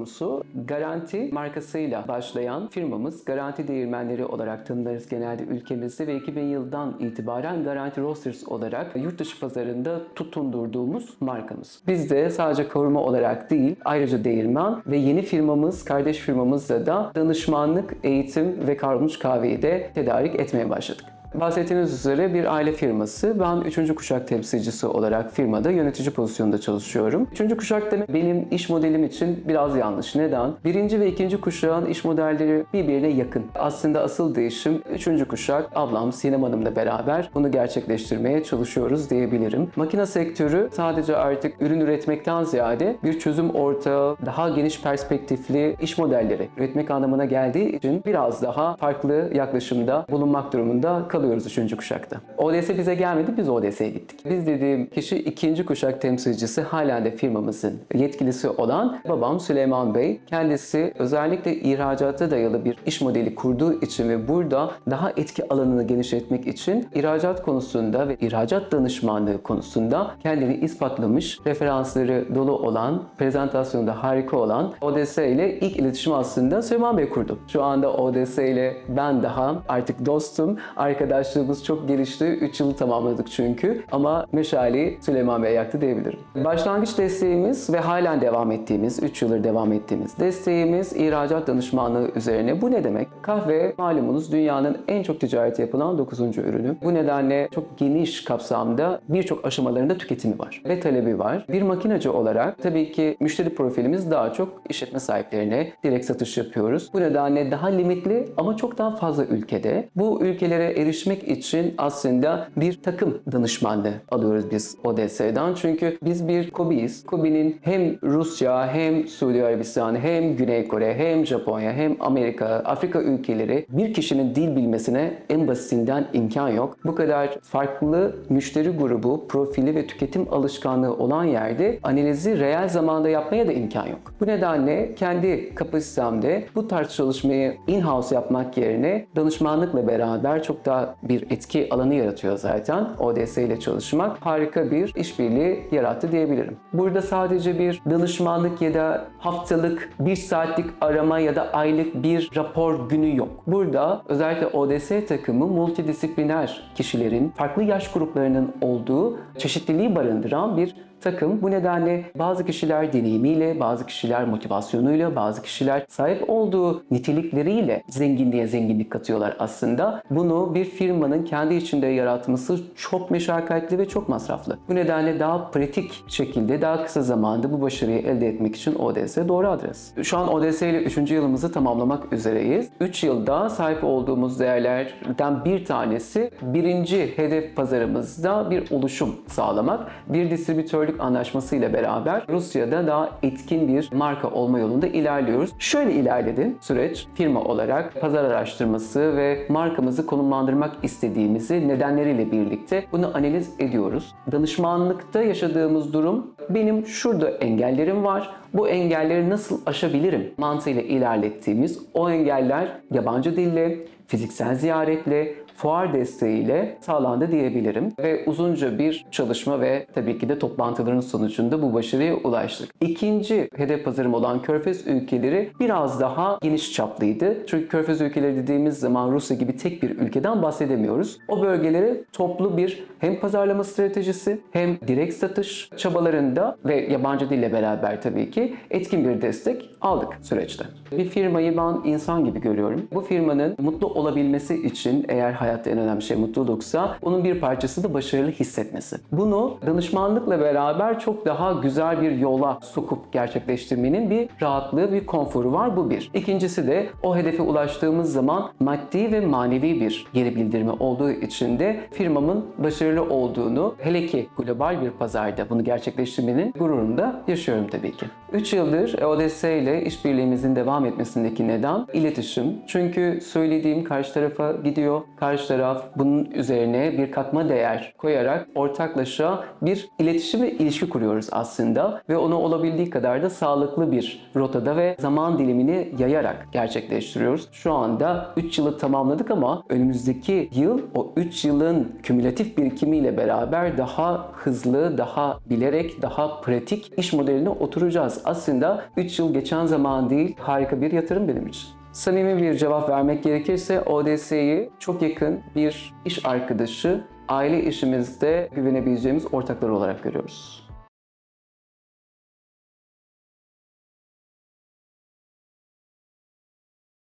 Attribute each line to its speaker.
Speaker 1: Umsu. Garanti markasıyla başlayan firmamız Garanti Değirmenleri olarak tanınırız genelde ülkemizde ve 2000 yıldan itibaren Garanti Roasters olarak yurt dışı pazarında tutundurduğumuz markamız. Biz de sadece kavurma olarak değil ayrıca değirmen ve yeni firmamız, kardeş firmamızla da danışmanlık, eğitim ve kavrulmuş kahveyi de tedarik etmeye başladık. Bahsettiğiniz üzere bir aile firması. Ben üçüncü kuşak temsilcisi olarak firmada yönetici pozisyonunda çalışıyorum. Üçüncü kuşak demek benim iş modelim için biraz yanlış. Neden? Birinci ve ikinci kuşağın iş modelleri birbirine yakın. Aslında asıl değişim üçüncü kuşak ablam Sinem Hanım'la beraber bunu gerçekleştirmeye çalışıyoruz diyebilirim. Makine sektörü sadece artık ürün üretmekten ziyade bir çözüm ortağı, daha geniş perspektifli iş modelleri üretmek anlamına geldiği için biraz daha farklı yaklaşımda bulunmak durumunda kalıyoruz üçüncü kuşakta. ODS bize gelmedi, biz ODS'ye gittik. Biz dediğim kişi ikinci kuşak temsilcisi halen de firmamızın yetkilisi olan babam Süleyman Bey. Kendisi özellikle ihracata dayalı bir iş modeli kurduğu için ve burada daha etki alanını genişletmek için ihracat konusunda ve ihracat danışmanlığı konusunda kendini ispatlamış, referansları dolu olan, prezentasyonda harika olan ODS ile ilk iletişim aslında Süleyman Bey kurdu. Şu anda ODS ile ben daha artık dostum, arkadaşlığımız çok gelişti. 3 yılı tamamladık çünkü ama meşaleyi Süleyman Bey yaktı diyebilirim. Başlangıç desteğimiz ve halen devam ettiğimiz, 3 yıldır devam ettiğimiz desteğimiz ihracat danışmanlığı üzerine. Bu ne demek? Kahve malumunuz dünyanın en çok ticareti yapılan 9. ürünü. Bu nedenle çok geniş kapsamda birçok aşamalarında tüketimi var ve talebi var. Bir makinacı olarak tabii ki müşteri profilimiz daha çok işletme sahiplerine direkt satış yapıyoruz. Bu nedenle daha limitli ama çok daha fazla ülkede. Bu ülkelere erişmek için aslında bir takım danışmanlığı alıyoruz biz ODS'den. Çünkü biz bir KOBİ'yiz. KOBİ'nin hem Rusya hem Suudi Arabistan hem Güney Kore hem Japonya hem Amerika, Afrika ülkeleri bir kişinin dil bilmesine en basitinden imkan yok. Bu kadar farklı müşteri grubu, profili ve tüketim alışkanlığı olan yerde analizi reel zamanda yapmaya da imkan yok. Bu nedenle kendi kapasitemde bu tarz çalışmayı in-house yapmak yerine danışmanlıkla beraber çok daha bir etki alanı yaratıyor zaten. ODS ile çalışmak harika bir işbirliği yarattı diyebilirim. Burada sadece bir danışmanlık ya da haftalık bir saatlik arama ya da aylık bir rapor günü yok. Burada özellikle ODS takımı multidisipliner kişilerin, farklı yaş gruplarının olduğu çeşitliliği barındıran bir takım. Bu nedenle bazı kişiler deneyimiyle, bazı kişiler motivasyonuyla, bazı kişiler sahip olduğu nitelikleriyle zenginliğe zenginlik katıyorlar aslında. Bunu bir firmanın kendi içinde yaratması çok meşakkatli ve çok masraflı. Bu nedenle daha pratik şekilde, daha kısa zamanda bu başarıyı elde etmek için ODS doğru adres. Şu an ODS ile 3. yılımızı tamamlamak üzereyiz. 3 yılda sahip olduğumuz değerlerden bir tanesi birinci hedef pazarımızda bir oluşum sağlamak. Bir distribütörlük anlaşması ile beraber Rusya'da daha etkin bir marka olma yolunda ilerliyoruz. Şöyle ilerledi süreç firma olarak pazar araştırması ve markamızı konumlandırmak istediğimizi nedenleriyle birlikte bunu analiz ediyoruz. Danışmanlıkta yaşadığımız durum benim şurada engellerim var. Bu engelleri nasıl aşabilirim mantığıyla ilerlettiğimiz o engeller yabancı dille, fiziksel ziyaretle, fuar desteğiyle sağlandı diyebilirim. Ve uzunca bir çalışma ve tabii ki de toplantıların sonucunda bu başarıya ulaştık. İkinci hedef pazarım olan Körfez ülkeleri biraz daha geniş çaplıydı. Çünkü Körfez ülkeleri dediğimiz zaman Rusya gibi tek bir ülkeden bahsedemiyoruz. O bölgelere toplu bir hem pazarlama stratejisi hem direkt satış çabalarında ve yabancı dille beraber tabii ki etkin bir destek aldık süreçte. Bir firmayı ben insan gibi görüyorum. Bu firmanın mutlu olabilmesi için eğer hayatta en önemli şey mutluluksa onun bir parçası da başarılı hissetmesi. Bunu danışmanlıkla beraber çok daha güzel bir yola sokup gerçekleştirmenin bir rahatlığı, bir konforu var. Bu bir. İkincisi de o hedefe ulaştığımız zaman maddi ve manevi bir geri bildirimi olduğu için de firmamın başarılı olduğunu hele ki global bir pazarda bunu gerçekleştirmenin gururunu da yaşıyorum tabii ki. 3 yıldır ODS ile işbirliğimizin devam etmesindeki neden iletişim. Çünkü söylediğim karşı tarafa gidiyor, karşı taraf bunun üzerine bir katma değer koyarak ortaklaşa bir iletişim ve ilişki kuruyoruz aslında ve onu olabildiği kadar da sağlıklı bir rotada ve zaman dilimini yayarak gerçekleştiriyoruz. Şu anda 3 yılı tamamladık ama önümüzdeki yıl o 3 yılın kümülatif birikimiyle beraber daha hızlı, daha bilerek, daha pratik iş modeline oturacağız. Aslında 3 yıl geçen zaman değil, harika bir yatırım benim için. Samimi bir cevap vermek gerekirse ODS'yi çok yakın bir iş arkadaşı, aile işimizde güvenebileceğimiz ortaklar olarak görüyoruz.